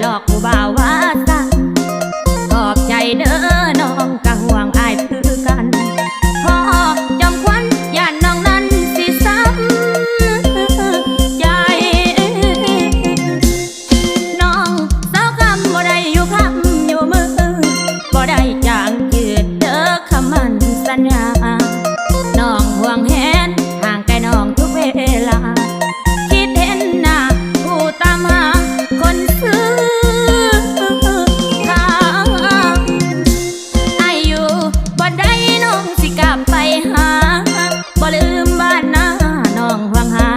หลอกผู้บ่าวว่าสันงขอบใจเด้อน้องกะห่วงอายคือกันพอจอมควันย่านน้องนั้นสิซ้ำใจ น้องสาวคำบ่ได้อยู่คำอยู่มือบ่ได้จางเกืดเด้อคำมันสัญญา น้องห่วงแหนห่างไกลน้องทุกเวลา หาบ่ลืมบ้านหน้าน้องวังหา